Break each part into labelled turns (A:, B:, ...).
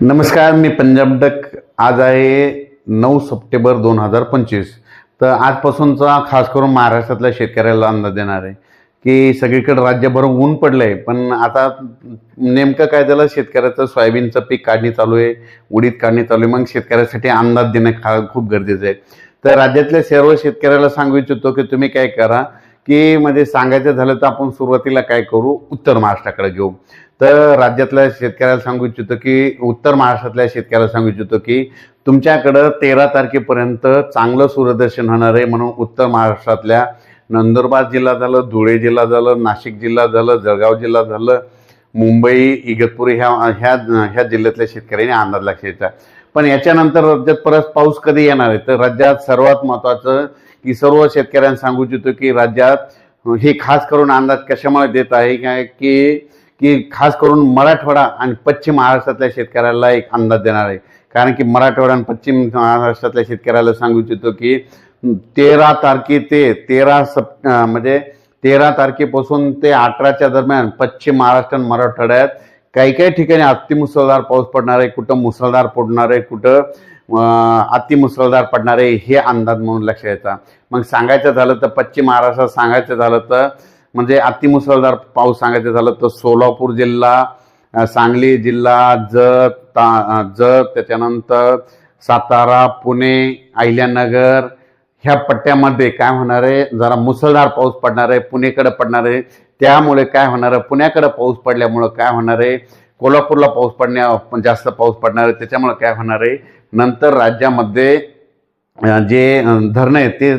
A: नमस्कार मी पंजाब डक. आज आहे नऊ सप्टेंबर दोन हजार पंचवीस. तर आजपासूनचा खास करून महाराष्ट्रातल्या शेतकऱ्याला अंदाज देणार आहे की सगळीकडे राज्यभर ऊन पडलं आहे पण आता नेमकं काय झालं? शेतकऱ्याचं सोयाबीनचं पीक काढणी चालू आहे उडीद काढणी चालू आहे. मग शेतकऱ्यासाठी अंदाज देणं खा खूप गरजेचं आहे. तर राज्यातल्या सर्व शेतकऱ्याला सांगू इच्छितो की तुम्ही काय करा की म्हणजे सांगायचं झालं तर आपण सुरुवातीला काय करू? उत्तर महाराष्ट्राकडे घेऊ. तर राज्यातल्या शेतकऱ्याला सांगू इच्छितो की उत्तर महाराष्ट्रातल्या शेतकऱ्याला सांगू इच्छितो की तुमच्याकडं तेरा तारखेपर्यंत चांगलं सूर्यदर्शन होणार आहे म्हणून उत्तर महाराष्ट्रातल्या नंदुरबार जिल्हा झालं धुळे जिल्हा झालं नाशिक जिल्हा झालं जळगाव जिल्हा झालं मुंबई इगतपुरी ह्या ह्या ह्या जिल्ह्यातल्या शेतकऱ्यांनी अंदाज लक्षायचा पण याच्यानंतर राज्यात परत पाऊस कधी येणार आहे? तर राज्यात सर्वात महत्त्वाचं की सर्व शेतकऱ्यांना सांगू इच्छितो की राज्यात हे खास करून अंदाज कशामुळे देत आहे? काय की की खास करून मराठवाडा आणि पश्चिम महाराष्ट्रातल्या शेतकऱ्याला एक अंदाज देणार आहे. कारण की मराठवाडा आणि पश्चिम महाराष्ट्रातल्या शेतकऱ्याला सांगू इच्छितो की तेरा तारखे ते तेरा सप म्हणजे तेरा तारखेपासून ते अठराच्या दरम्यान पश्चिम महाराष्ट्र आणि मराठवाड्यात काही काही ठिकाणी अतिमुसळधार पाऊस पडणार आहे कुठं मुसळधार पडणार आहे कुठं अतिमुसळधार पडणार आहे हे अंदाज म्हणून लक्षात येतात मग सांगायचं झालं तर पश्चिम महाराष्ट्रात सांगायचं झालं तर म्हणजे अतिमुसळधार पाऊस सांगायचं झालं तर सोलापूर जिल्हा सांगली जिल्हा जत ता जत त्याच्यानंतर सातारा पुणे अहिल्यानगर ह्या पट्ट्यामध्ये काय होणार आहे जरा मुसळधार पाऊस पडणार आहे पुणेकडे पडणार आहे त्यामुळे काय होणार आहे? पुण्याकडे पाऊस पडल्यामुळं काय होणार आहे? कोल्हापूरला पाऊस पडण्या जास्त पाऊस पडणार आहे. त्याच्यामुळे काय होणार आहे? नंतर राज्यामध्ये जे धरणं आहेत ते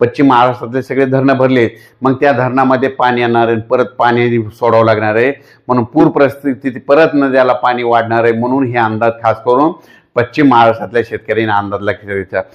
A: पश्चिम महाराष्ट्रातले सगळे धरणं भरले मग त्या धरणामध्ये पाणी येणार आहे परत पाणी सोडावं लागणार आहे. म्हणून पूर परिस्थिती परत नद्याला पाणी वाढणार आहे. म्हणून हे अंदाज खास करून पश्चिम महाराष्ट्रातल्या शेतकऱ्यांनी अंदाज लक्षात